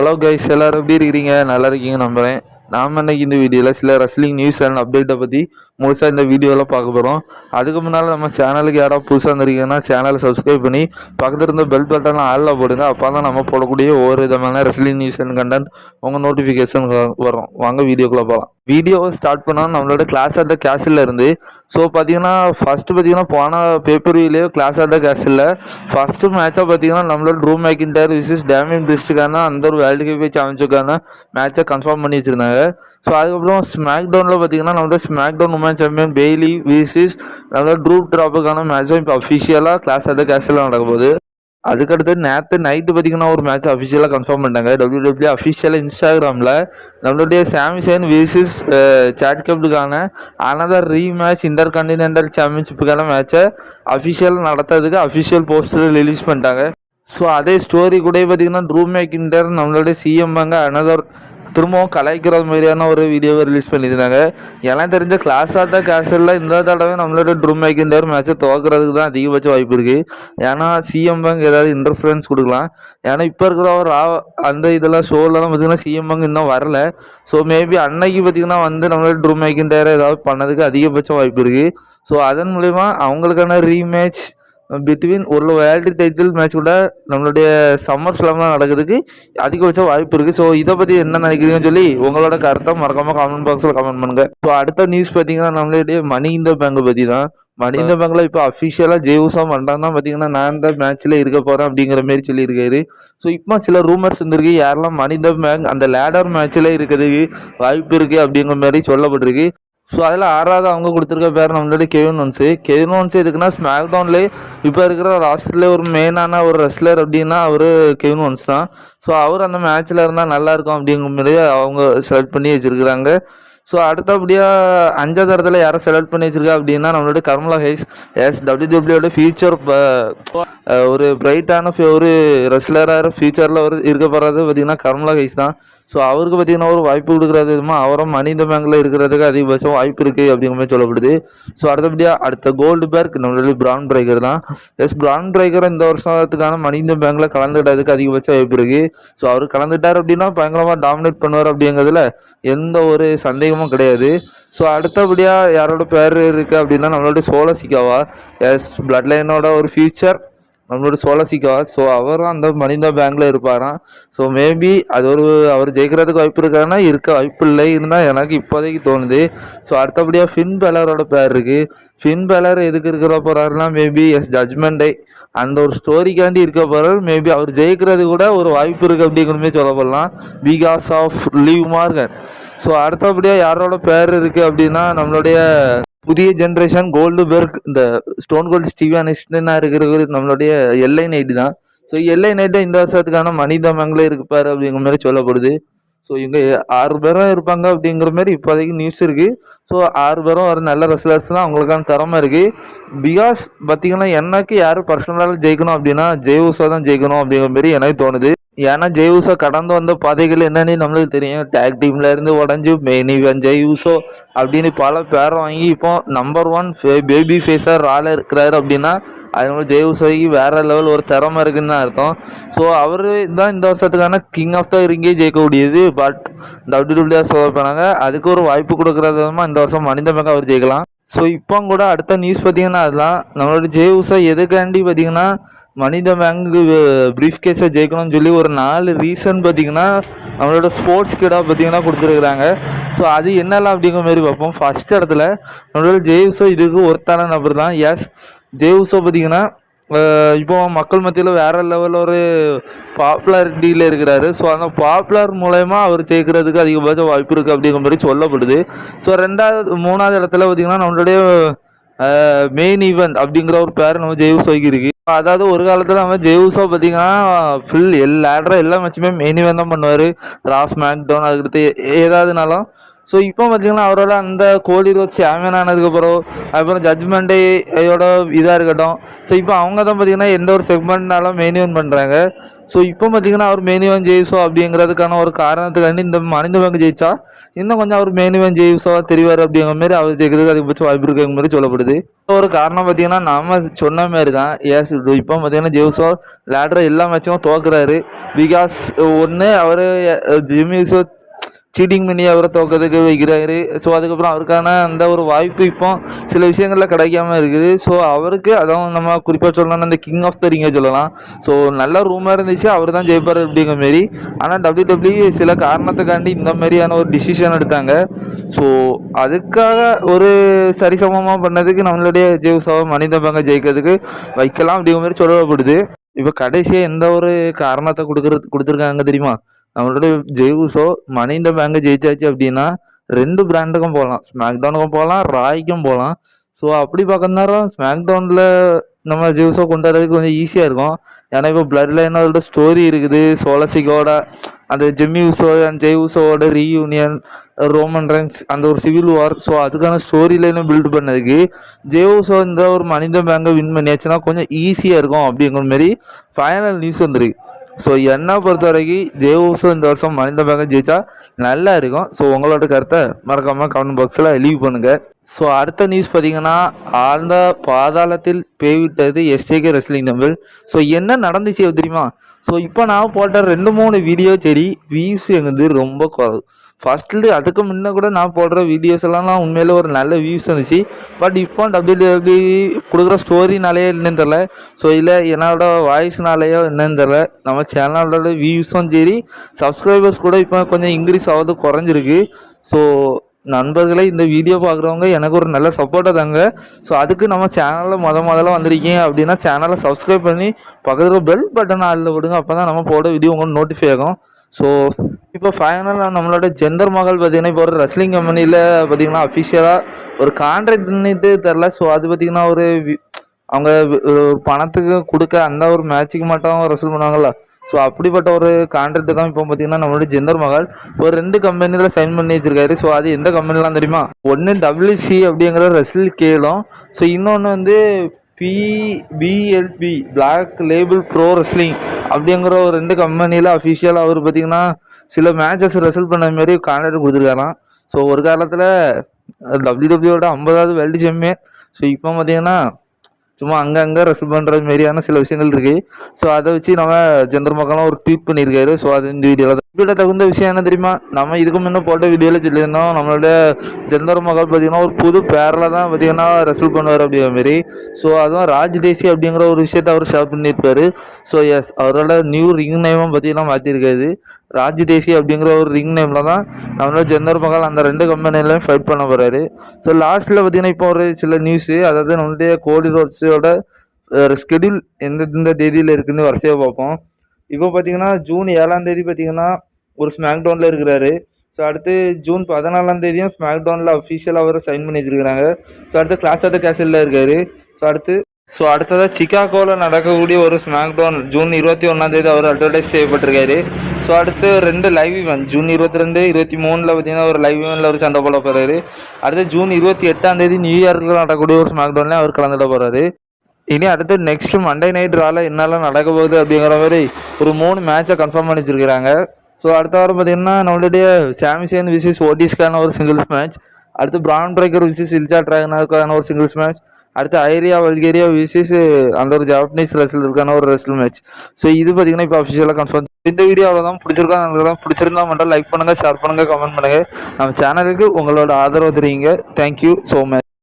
Hello guys எல்லாரும் எப்படி இருக்கிறீங்க? நல்லா இருக்கீங்க நம்புறேன். நாம் இன்னைக்கு இந்த வீடியோவில் சில ரெஸ்லிங் நியூஸ் அண்ட் அப்டேட்டை பற்றி முழுசாக இந்த வீடியோவில் பார்க்க போகிறோம் அதுக்கு முன்னால் நம்ம சேனலுக்கு யாராவது புதுசாக வந்திருக்கீங்கன்னா சேனலை சப்ஸ்கிரைப் பண்ணி பக்கத்தில் இருந்த பெல் பட்டனை ஆளில் போடுங்க. அப்போ தான் நம்ம போடக்கூடிய ஒவ்வொரு விதமான ரெஸ்லிங் நியூஸ் அண்ட் கண்டென்ட் உங்கள் நோட்டிஃபிகேஷன் வரும். வாங்க வீடியோக்குள்ளே போகலாம் வீடியோவை ஸ்டார்ட் பண்ணால் நம்மளோட கிளாஸ் ஆட் த கேஸில் இருந்து ஸோ பார்த்தீங்கன்னா ஃபஸ்ட்டு பார்த்தீங்கன்னா போன பேப்பர்விலேயே கிளாஸ் ஆட் த கேஸில் ஃபஸ்ட்டு மேட்சாக பார்த்தீங்கன்னா நம்மளோட ரூம் மேக்கின்டர் விசிஸ் டேமின் பிரிஸ்டுக்கான அந்த ஒரு வேர்ல்டு கப் சாம்பியன்ஷிப்புக்கான மேட்சை கன்ஃபார்ம் பண்ணி வச்சுருந்தாங்க. ஸோ அதுக்கப்புறம் ஸ்மாக் டவுனில் பார்த்தீங்கன்னா நம்மளோட SmackDown woman champion Bayley விசிஸ் நம்மளோட ட்ரூப் ட்ராப்புக்கான மேட்சும் இப்போ அஃபிஷியலாக கிளாஸ் ஆட் த கேஸில் நடக்க போகுது. அதுக்கடுத்து நேற்று நைட்டு பார்த்தீங்கன்னா ஒரு மேட்ச் அஃபிஷியலாக கன்ஃபார்ம் பண்ணிட்டாங்க. டபிள்யூ டபிள்யூ அஃபிஷியலாக இன்ஸ்டாகிராமில் நம்மளுடைய சாமிசன் விசிஸ் சாட் கப்புக்கான another rematch intercontinental சாம்பியன்ஷிப்புக்கான மேட்சை அஃபிஷியல் நடத்துறதுக்கு அஃபிஷியல் போஸ்டர் ரிலீஸ் பண்ணிட்டாங்க. ஸோ அதே ஸ்டோரி கூட பார்த்தீங்கன்னா ட்ரூ மேக்கிண்டர் நம்மளுடைய சிஎம் அங்கே அனதர் திரும்பவும் கலாய்க்கிற மாதிரியான ஒரு வீடியோவை ரிலீஸ் பண்ணியிருந்தாங்க. எல்லாம் தெரிஞ்ச கிளாஸ் ஆட்ட கேசலில் இந்த தடவை நம்மளோட ட்ரூம் மேக்கிண்டர் மேட்சை துவக்கிறதுக்கு தான் அதிகபட்ச வாய்ப்பு இருக்குது ஏன்னா சிஎம் பேங்க் ஏதாவது இன்டர்ஃபரன்ஸ் கொடுக்கலாம். ஏன்னா இப்போ இருக்கிற ஒரு அந்த இதெல்லாம் ஷோலலாம் பார்த்திங்கன்னா சிஎம் பேங்க் இன்னும் வரல. ஸோ மேபி அன்னைக்கு பார்த்தீங்கன்னா வந்து நம்மளோட ட்ரூம் மேக்கிண்டர் ஏதாவது பண்ணதுக்கு அதிகபட்ச வாய்ப்பு இருக்குது ஸோ அதன் மூலிமா அவங்களுக்கான ரீமேட்ச் பிட்வீன் ஒரு வேர்ல்டு டைட்டில் மேட்ச் கூட நம்மளுடைய சம்மர் ஸ்லாம்லாம் நடக்கிறதுக்கு அதிகபட்ச வாய்ப்பு இருக்குது ஸோ இதை பற்றி என்ன நினைக்கிறீங்கன்னு சொல்லி உங்களோட கருத்தை மறக்காமல் கமெண்ட் பாக்ஸில் கமெண்ட் பண்ணுங்கள் இப்போ அடுத்த நியூஸ் பார்த்தீங்கன்னா நம்மளுடைய மணி இந்த பேங்க் பற்றி தான். மணி இந்த பேங்கில் இப்போ அஃபிஷியலாக ஜெய்வுசா பண்ணுறாங்க பார்த்தீங்கன்னா நான் இந்த மேட்ச்சில் இருக்க போகிறேன் அப்படிங்கிற மாரி சொல்லியிருக்காரு. ஸோ இப்போ சில ரூமர்ஸ் இருந்திருக்கு யாரெல்லாம் மணி இந்த பேங்க் அந்த லேடர் மேட்ச்சில் இருக்கிறதுக்கு வாய்ப்பு இருக்குது அப்படிங்கிற மாதிரி சொல்லப்பட்டிருக்கு. ஸோ அதில் ஆறாவது அவங்க கொடுத்துருக்க பேர் நம்மளோட கெவின் ஒன்ஸு கெவின் ஒன்ஸ் எதுக்குன்னா ஸ்மாக் டவுன்லேயே இப்போ இருக்கிற ராஷ்டிரில் ஒரு மெயினான ஒரு ரெஸ்லர் அப்படின்னா அவர் கெவின் ஒன்ஸ் தான். ஸோ அவர் அந்த மேட்ச்சில் இருந்தால் நல்லாயிருக்கும் அப்படிங்கிற மாதிரி அவங்க செலக்ட் பண்ணி வச்சுருக்குறாங்க. ஸோ அடுத்தபடியாக அஞ்சாவது இடத்துல யாரை செலக்ட் பண்ணி வச்சிருக்கா அப்படின்னா நம்மளோட கர்மலா ஹைஸ் எஸ் டபிள்யூடபிள்யூட ஃபியூச்சர் ஒரு பிரைட்டான ஒரு ரெஸ்லராக ஃபியூச்சரில் ஒரு இருக்க போகிறது பார்த்தீங்கன்னா கர்மலா ஹைஸ் தான். ஸோ அவருக்கு பார்த்தீங்கன்னா ஒரு வாய்ப்பு கொடுக்குறது விதமா அவரும் மனித பேங்கில் இருக்கிறதுக்கு அதிகபட்சம் வாய்ப்பு இருக்குது அப்படிங்கிற மாதிரி சொல்லப்படுது. ஸோ அடுத்தபடியாக அடுத்த கோல்டு பேர்க் நம்மளுடைய பிரான் பிரேக்கர் தான். எஸ் பிரான் பிரேக்கர் இந்த வருஷத்துக்கான மனித பேங்கில் கலந்துக்கிட்டதுக்கு அதிகபட்ச வாய்ப்பு இருக்குது ஸோ அவர் கலந்துட்டார் அப்படின்னா பயங்கரமாக டாமினேட் பண்ணுவார் அப்படிங்கிறதுல எந்த ஒரு சந்தேகமும் கிடையாது. ஸோ அடுத்தபடியாக யாரோட பேர் இருக்குது அப்படின்னா நம்மளோட சோலசிகாவா எஸ் பிளட் லைனோட ஒரு ஃபியூச்சர் நம்மளோட சோலசிகா ஸோ அவரும் அந்த மனிதா பேங்க்ல இருப்பாராம். ஸோ மேபி அது ஒரு அவர் ஜெயிக்கிறதுக்கு வாய்ப்பு இருக்காருன்னா இருக்க வாய்ப்பு இல்லை. இருந்தால் எனக்கு இப்போதைக்கு தோணுது. ஸோ அடுத்தபடியாக ஃபின் பேலரோட பேர் இருக்குது ஃபின் பேலர் எதுக்கு இருக்கிற போகிறாருன்னா மேபி எஸ் ஜட்மெண்ட் டே அந்த ஒரு ஸ்டோரிக்காண்டி இருக்க போகிறார் மேபி அவர் ஜெயிக்கிறது கூட ஒரு வாய்ப்பு இருக்குது அப்படிங்கிறமே சொல்ல போடலாம் because of Liv Morgan so அடுத்தபடியாக யாரோட பேர் இருக்குது அப்படின்னா நம்மளுடைய புதிய ஜென்ரேஷன் கோல்டு பெர்க் இந்த ஸ்டோன் கோல்டு ஸ்டீவானிஸ்டனா இருக்கிறது நம்மளுடைய எல்ஐ நைட்டு தான். ஸோ எல்ஐ நைட்டு இந்த வருஷத்துக்கான மனித மங்களே இருப்பார் அப்படிங்கிற மாதிரி சொல்லப்படுது. ஸோ இவங்க ஆறு பேரும் இருப்பாங்க அப்படிங்கிற மாதிரி இப்போதைக்கு நியூஸ் இருக்குது ஸோ ஆறு பேரும் ஒரு நல்ல ரெஸ்லர்ஸ் அவங்களுக்கான திறமை இருக்குது பிகாஸ் பார்த்தீங்கன்னா எனக்கு யார் பர்சனலாக ஜெயிக்கணும் அப்படின்னா ஜெய் ஜெய்வுசா தான் ஜெயிக்கணும் அப்படிங்கிற மாதிரி எனக்கு தோணுது. ஏன்னா ஜெயூசோ கடந்து வந்த பாதைகள் என்னன்னு நம்மளுக்கு தெரியும். டேக் டீம்ல இருந்து உடஞ்சி மெனி இவன் ஜெய்யூசோ அப்படின்னு பல பேரை வாங்கி இப்போ நம்பர் ஒன் பேபி ஃபேஸாக ரால இருக்கிறாரு அப்படின்னா அதனால ஜெய்யூசோக்கு வேற லெவல் ஒரு திறமை இருக்குன்னு தான் அர்த்தம். ஸோ அவர் தான் இந்த வருஷத்துக்கான கிங் ஆஃப் த ரிங்கே ஜெயிக்கக்கூடியது. பட் டபிள்யூடபிள்யூ சொல்ல போனாங்க அதுக்கு ஒரு வாய்ப்பு கொடுக்குறது விதமாக இந்த வருஷம் மனித மேக அவர் ஜெயிக்கலாம். ஸோ இப்போ கூட அடுத்த நியூஸ் பார்த்தீங்கன்னா அதுதான். நம்மளோட ஜெய்யூசோ எதுக்காண்டி பார்த்தீங்கன்னா மனித பேங்கு ப்ரீஃப் கேஸை ஜெயிக்கணும்னு சொல்லி ஒரு நாலு ரீசன் பார்த்தீங்கன்னா நம்மளோட ஸ்போர்ட்ஸ் கிடாக பார்த்தீங்கன்னா கொடுத்துருக்குறாங்க. ஸோ அது என்னெல்லாம் அப்படிங்கிற மாதிரி பார்ப்போம். ஃபஸ்ட் இடத்துல நம்மளோட ஜெய்வுசோ இதுக்கு ஒருத்தான நபர் தான். எஸ் ஜெய்வுசோ பார்த்தீங்கன்னா இப்போ மக்கள் மத்தியில் வேறு லெவலில் ஒரு பாப்புலாரிட்டியில் இருக்கிறாரு. ஸோ அந்த பாப்புலர் மூலயமா அவர் ஜெயிக்கிறதுக்கு அதிகபட்ச வாய்ப்பு இருக்குது அப்படிங்கிற மாதிரி சொல்லப்படுது. ஸோ ரெண்டாவது மூணாவது இடத்துல பார்த்தீங்கன்னா நம்மளுடைய மெயின் ஈவெண்ட் அப்படிங்கிற ஒரு பேர் நம்ம ஜெய்வுசோய்க்கு இருக்கு. அதாவது ஒரு காலத்தில் நம்ம ஜெய்வுசோ பார்த்தீங்கன்னா ஃபுல் எல்லா எல்லா மேட்சுமே மெயின் ஈவெண்ட் தான் பண்ணுவார். ராஸ் மேக் டவுன் அதுக்கடுத்து ஏதாவதுனாலும் ஸோ இப்போ பார்த்தீங்கன்னா அவரோட அந்த கோலி ரோட் சாமியன் ஆனதுக்கப்புறம் அதுக்கப்புறம் ஜட்ஜ்மெண்ட்டோட இதாக இருக்கட்டும். ஸோ இப்போ அவங்க தான் பார்த்தீங்கன்னா எந்த ஒரு செக்மெண்ட்னாலும் மெயின்டைன் பண்ணுறாங்க ஸோ இப்போ பார்த்தீங்கன்னா அவர் மெயினிவன் ஜெயிசோ அப்படிங்கிறதுக்கான ஒரு காரணத்துக்காண்டி இந்த மனித பங்கு ஜெயிச்சா இன்னும் கொஞ்சம் அவர் மெயினிவன் ஜெயிசோவா தெரிவார் அப்படிங்கிற மாதிரி அவர் ஜெயிக்கிறதுக்கு அதிகபட்சம் வாய்ப்பு இருக்கிற மாதிரி சொல்லப்படுது. ஒரு காரணம் பார்த்தீங்கன்னா நாம சொன்ன மாதிரி தான் ஏஸ் இப்போ பார்த்தீங்கன்னா ஜெய்சோ லேட்ரு எல்லா மேட்சும் தோக்குறாரு. பிகாஸ் ஒன்று அவர் ஜிமிசோ சீட்டிங் பண்ணி அவரை தோக்கத்துக்கு வைக்கிறாரு. ஸோ அதுக்கப்புறம் அவருக்கான அந்த ஒரு வாய்ப்பு இப்போ சில விஷயங்களில் கிடைக்காம இருக்குது. ஸோ அவருக்கு அதான் நம்ம குறிப்பாக சொல்லணும்னா இந்த கிங் ஆஃப் த ரிங்கை சொல்லலாம். ஸோ நல்ல ரூமாக இருந்துச்சு அவர் தான் ஜெயிப்பார் அப்படிங்கிற மாரி. ஆனால் டபிள்யூ டபிள்யூ சில காரணத்துக்காண்டி இந்த மாதிரியான ஒரு டிசிஷன் எடுத்தாங்க. ஸோ அதுக்காக ஒரு சரிசமமாக பண்ணதுக்கு நம்மளுடைய ஜெய்சாவை மனித பங்க ஜெயிக்கிறதுக்கு வைக்கலாம் அப்படிங்கிற மாதிரி சொல்லப்படுது. இப்போ கடைசியாக எந்த ஒரு காரணத்தை கொடுக்குறது கொடுத்துருக்காங்க தெரியுமா? நம்மளோட ஜெய்வுசோ மணி இந்த பேங்கை ஜெயிச்சாச்சு அப்படின்னா ரெண்டு பிராண்டுக்கும் போகலாம் ஸ்மாக்டவுனுக்கும் போகலாம் ராய்க்கும் போகலாம் ஸோ அப்படி பார்க்க நேரம் ஸ்மாக்டவுனில் நம்ம ஜெய்வுசோ கொண்டாடுறதுக்கு கொஞ்சம் ஈஸியாக இருக்கும். ஏன்னா இப்போ பிளட் லைன் அதோட ஸ்டோரி இருக்குது. சோலசிக்கோட அந்த ஜெம்மி உசோ அண்ட் ஜெய் உசோவோட ரீயூனியன் ரோமன் ரன்ஸ் அந்த ஒரு சிவில் வார் ஸோ அதுக்கான ஸ்டோரி லைனை பில்ட் பண்ணதுக்கு ஜெய் உசோ இந்த ஒரு மனித பேங்கை வின் பண்ணியாச்சுன்னா கொஞ்சம் ஈஸியாக இருக்கும் அப்படிங்கிற மாதிரி ஃபைனல் நியூஸ் வந்துருக்கு. ஸோ என்னை பொறுத்த வரைக்கும் ஜெயோஸும் இந்த வருஷம் மனித பேங்கம் ஜெயிச்சா நல்லா இருக்கும். ஸோ உங்களோட கருத்தை மறக்காமல் கமெண்ட் பாக்ஸில் லீவ் பண்ணுங்கள் ஸோ அடுத்த நியூஸ் பார்த்தீங்கன்னா ஆழ்ந்த பாதாளத்தில் பேய்விட்டது எஸ்டேகே ரெஸ்லிங் டம்பிள் ஸோ என்ன நடந்துச்சு தெரியுமா? ஸோ இப்போ நான் போட்ட ரெண்டு மூணு வீடியோ சரி வியூஸ் எங்கிறது ரொம்ப குறவு. ஃபஸ்ட்டு அதுக்கு முன்னே கூட நான் போடுற வீடியோஸ் எல்லாம் நான் ஒரு நல்ல வியூஸ் இருந்துச்சு. பட் இப்போ டபிள்யூ டபிள்யூ கொடுக்குற ஸ்டோரினாலேயே என்னன்னு தெரில ஸோ இல்லை என்னோட வாய்ஸ்னாலேயோ என்னன்னு தெரில நம்ம சேனலோட வியூஸும் சரி. சப்ஸ்கிரைபர்ஸ் கூட இப்போ கொஞ்சம் இன்க்ரீஸ் ஆகுது குறைஞ்சிருக்கு. ஸோ நண்பர்களே இந்த வீடியோ பார்க்குறவங்க எனக்கு ஒரு நல்ல சப்போர்ட்டாக தாங்க. ஸோ அதுக்கு நம்ம சேனலில் முத முதல்ல வந்திருக்கீங்க அப்படின்னா சேனலை சப்ஸ்கிரைப் பண்ணி பக்கத்தில் பெல் பட்டனை அதில் விடுங்க. அப்போ தான் நம்ம போட வீடியோ உங்களுக்கு நோட்டிஃபை ஆகும். ஸோ இப்போ ஃபைனலாக நம்மளோட ஜெந்தர் மகள் பார்த்திங்கன்னா இப்போ ஒரு ரெஸ்லிங் கம்பெனியில் பார்த்தீங்கன்னா அஃபிஷியலாக ஒரு கான்ட்ராக்ட் பண்ணிட்டு தெரில ஸோ அது பார்த்தீங்கன்னா ஒரு அவங்க பணத்துக்கு கொடுக்க அந்த ஒரு மேட்சுக்கு மட்டும் ரெசல் பண்ணுவாங்கல்ல. ஸோ அப்படிப்பட்ட ஒரு கான்ட்ராக்ட் தான் இப்போ பார்த்தீங்கன்னா நம்மளோட ஜெந்தர் மகள் ஒரு ரெண்டு கம்பெனியில் சைன் பண்ணி வச்சிருக்காரு. ஸோ அது எந்த கம்பெனிலாம் தெரியுமா? ஒன்று டபிள்யூசி அப்படிங்கிற ரெஸ்லில் கேளும் ஸோ இன்னொன்று வந்து பிபிஎல்பி பிளாக் லேபிள் ப்ரோ ரெஸ்லிங் அப்படிங்கிற ஒரு ரெண்டு கம்பெனியில் அஃபிஷியலாக அவர் பார்த்திங்கன்னா சில மேட்சஸ் ரிசல்ட் பண்ண மாதிரி கான்ட்ராக்ட் கொடுத்துருக்காராம். ஸோ ஒரு காலத்தில் டபிள்யூ டபிள்யூட ஐம்பதாவது வேர்ல்டு சாம்பியன் ஸோ இப்போ பார்த்தீங்கன்னா சும்மா அங்கங்கே ரெஸ்ட் பண்ணுறது மாரியான சில விஷயங்கள் இருக்குது ஸோ அதை வச்சு நம்ம சந்திரமக்கெல்லாம் ஒரு ட்வீட் பண்ணியிருக்காரு. ஸோ அது இந்த வீடியோவில் வீடியோ தகுந்த விஷயம் என்ன தெரியுமா? நம்ம இதுக்கு முன்னே போட்ட வீடியோவில் சொல்லியிருந்தோம் நம்மளோட ஜெந்தர் மகள் பார்த்திங்கன்னா ஒரு புது பேரில் தான் பார்த்தீங்கன்னா ரெசல் பண்ணுவார் அப்படிங்கிற மாரி ஸோ அதுவும் ராஜ் தேசி அப்படிங்கிற ஒரு விஷயத்த அவர் ஷேர் பண்ணியிருப்பார். ஸோ எஸ் அவரோட நியூ ரிங் நேமும் பார்த்தீங்கன்னா மாற்றிருக்காது ராஜ் தேசி அப்படிங்கிற ஒரு ரிங் நேமில் தான் நம்மளோட ஜெந்தர் மகள் அந்த ரெண்டு கம்பெனிலையும் ஃபைட் பண்ண போகிறாரு ஸோ லாஸ்ட்டில் பார்த்தீங்கன்னா இப்போ ஒரு சில நியூஸு அதாவது நம்மளுடைய கோடி இதோட ஸ்கெடியூல் எந்தெந்த தேதியில் இருக்குதுன்னு வரிசையாக பார்ப்போம். இப்போ பார்த்தீங்கன்னா ஜூன் ஏழாம் தேதி பார்த்தீங்கன்னா ஒரு ஸ்மாக் டவுனில் இருக்கிறாரு. ஸோ அடுத்து ஜூன் பதினாலாம் தேதியும் ஸ்மாக் டவுனில் அஃபிஷியலாக அவரை சைன் பண்ணி வச்சுருக்கிறாங்க. ஸோ அடுத்து கிளாஸ் ஆஃப் த கேசலில் இருக்கார். ஸோ அடுத்து ஸோ அடுத்ததாக சிக்காகோவில் நடக்கக்கூடிய ஒரு ஸ்மாக் டவுன் ஜூன் இருபத்தி ஒன்றாந்தேதி அவர் அட்வர்டைஸ் செய்யப்பட்டிருக்காரு. ஸோ அடுத்து ரெண்டு லைவ் இவன் ஜூன் இருபத்தி ரெண்டு இருபத்தி மூணில் பார்த்தீங்கன்னா ஒரு லைவ் இவனில் அவர் சண்டை போட போகிறாரு அடுத்து ஜூன் இருபத்தி எட்டாம் தேதி நியூயார்க்கில் நடக்கக்கூடிய ஒரு ஸ்மாக் டவுன்லேயும் அவர் கலந்துட போகிறாரு இனி அடுத்து நெக்ஸ்ட் மண்டே நைட் ரால என்னெல்லாம் நடக்க போகுது அப்படிங்கிற மாதிரி ஒரு மூணு மேட்சை கன்ஃபார்ம் பண்ணி வச்சிருக்கிறாங்க ஸோ அடுத்த வாரம் பார்த்தீங்கன்னா நம்மளுடைய சாமிசேன் விசிஸ் ஓடிஸ்கான ஒரு சிங்கிள்ஸ் மேட்ச் அடுத்து பிரான் பிரேக்கர் விசிஸ் இல்ஜா ட்ராகனாக்கான ஒரு சிங்கிள்ஸ் மேட்ச் அடுத்து ஐரியா வல்கேரியா விசிஸ் அந்த ஒரு ஜாப்பனீஸ் ரெஸ்லருக்கான ஒரு ரெஸ்ல் மேட்ச் ஸோ இது பார்த்தீங்கன்னா இப்போ அஃபிஷியலாக கன்ஃபார்ம் இந்த வீடியோ அவ்வளோதான் பிடிச்சிருக்கா தான் பிடிச்சிருந்தா மட்டும் லைக் பண்ணுங்கள் ஷேர் பண்ணுங்கள் கமெண்ட் பண்ணுங்கள் நம்ம சேனலுக்கு உங்களோட ஆதரவு தெரியுங்க தேங்க்யூ ஸோ மச்